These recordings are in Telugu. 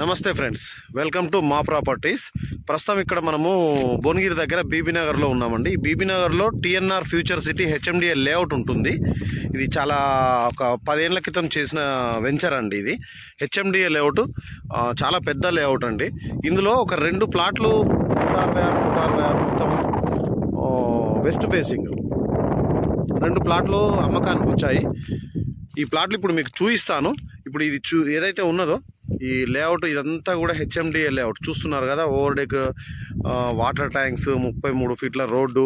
నమస్తే ఫ్రెండ్స్. వెల్కమ్ టు మా ప్రాపర్టీస్. ప్రస్తుతం ఇక్కడ మనము భువనగిరి దగ్గర బీబీ నగర్లో ఉన్నామండి. బీబీనగర్లో బీబీ నగర్లో ఫ్యూచర్ సిటీ హెచ్ఎండిఏ లేఅవుట్ ఉంటుంది. ఇది చాలా ఒక పదేళ్ళ క్రితం చేసిన వెంచర్ అండి ఇది. హెచ్ఎండిఏ లేఅవుట్ చాలా పెద్ద లేఅవుట్ అండి. ఇందులో ఒక రెండు ప్లాట్లు నూట యాభై ఆరు నూట అరవై ఆరు మొత్తం వెస్ట్ ఫేసింగ్. రెండు ప్లాట్లు అమ్మకానికి వచ్చాయి. ఈ ప్లాట్లు ఇప్పుడు మీకు చూపిస్తాను. ఇప్పుడు ఇది చూ ఏదైతే ఉన్నదో ఈ లేఅవుట్ ఇదంతా కూడా హెచ్ఎండిఏ లేఅవుట్ చూస్తున్నారు కదా ఓవర్ డెక్ వాటర్ ట్యాంక్స్ ముప్పై మూడు ఫీట్ల రోడ్డు.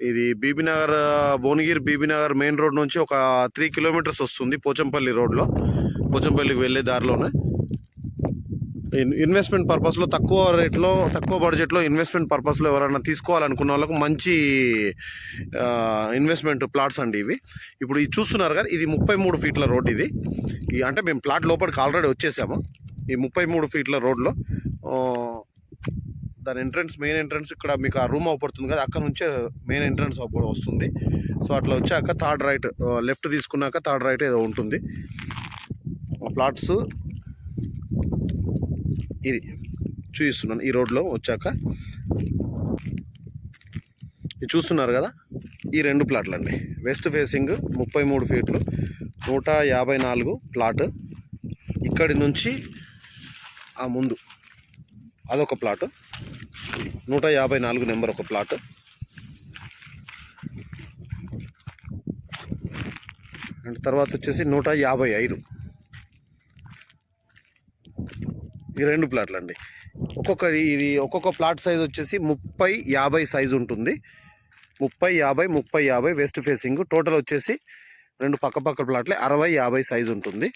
ఇది బీబీనగర్ భువనగిరి బీబీనగర్ మెయిన్ రోడ్ నుంచి ఒక త్రీ కిలోమీటర్స్ వస్తుంది పోచంపల్లి రోడ్లో. పోచంపల్లికి వెళ్ళే దారిలోనే. ఇన్వెస్ట్మెంట్ పర్పస్లో తక్కువ రేట్లో తక్కువ బడ్జెట్లో ఇన్వెస్ట్మెంట్ పర్పస్లో ఎవరైనా తీసుకోవాలనుకున్న వాళ్ళకు మంచి ఇన్వెస్ట్మెంట్ ప్లాట్స్ అండి ఇవి. ఇప్పుడు ఇది చూస్తున్నారు కదా ఇది ముప్పై మూడు ఫీట్ల రోడ్ ఇది. అంటే మేము ప్లాట్ లోపలికి ఆల్రెడీ వచ్చేసాము. ఈ ముప్పై మూడు ఫీట్ల రోడ్లో దాని ఎంట్రన్స్ మెయిన్ ఎంట్రన్స్ ఇక్కడ మీకు ఆ రూమ్ అవుపడుతుంది కదా అక్కడ నుంచే మెయిన్ ఎంట్రన్స్ అవుప వస్తుంది. సో అట్లా వచ్చాక థర్డ్ రైట్ లెఫ్ట్ తీసుకున్నాక థర్డ్ రైట్ ఏదో ఉంటుంది. ప్లాట్స్ ఇది చూపిస్తున్నాను ఈ రోడ్లో వచ్చాక. ఇది చూస్తున్నారు కదా? ఈ రెండు ప్లాట్లు అండి. వెస్ట్ ఫేసింగ్ ముప్పై మూడు ఫీట్లు నూట యాభై నాలుగు ప్లాట్. ఇక్కడి నుంచి ఆ ముందు అదొక ప్లాట్. నూట యాభై నాలుగు నెంబర్ ఒక ప్లాట్. అండ్ తర్వాత వచ్చేసి నూట యాభై ఐదు. ఈ రెండు ప్లాట్లు అండి ఒక్కొక్క ఇది ఒక్కొక్క ప్లాట్ సైజ్ వచ్చేసి ముప్పై యాభై సైజు ఉంటుంది. ముప్పై యాభై ముప్పై యాభై వెస్ట్ ఫేసింగ్. టోటల్ వచ్చేసి రెండు పక్క పక్క ప్లాట్లే అరవై యాభై సైజు ఉంటుంది.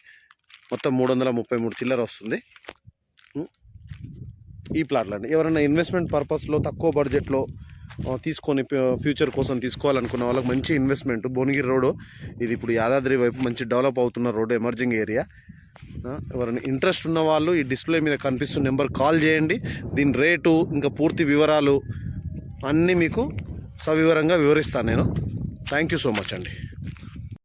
మొత్తం మూడు వందల ముప్పై మూడు చిల్లర వస్తుంది. ఈ ప్లాట్లు అండి ఎవరైనా ఇన్వెస్ట్మెంట్ పర్పస్లో తక్కువ బడ్జెట్లో తీసుకొని ఫ్యూచర్ కోసం తీసుకోవాలనుకున్న వాళ్ళకి మంచి ఇన్వెస్ట్మెంట్. భువనగిరి రోడ్ ఇది ఇప్పుడు యాదాద్రి వైపు మంచి డెవలప్ అవుతున్న రోడ్ ఎమర్జింగ్ ఏరియా. ఎవరైనా ఇంట్రెస్ట్ ఉన్న వాళ్ళు ఈ డిస్ప్లే మీద కనిపిస్తున్న నెంబర్ కాల్ చేయండి. దీని రేటు ఇంకా పూర్తి వివరాలు అన్నీ మీకు సవివరంగా వివరిస్తాను నేను. థ్యాంక్ యూ సో మచ్ అండి.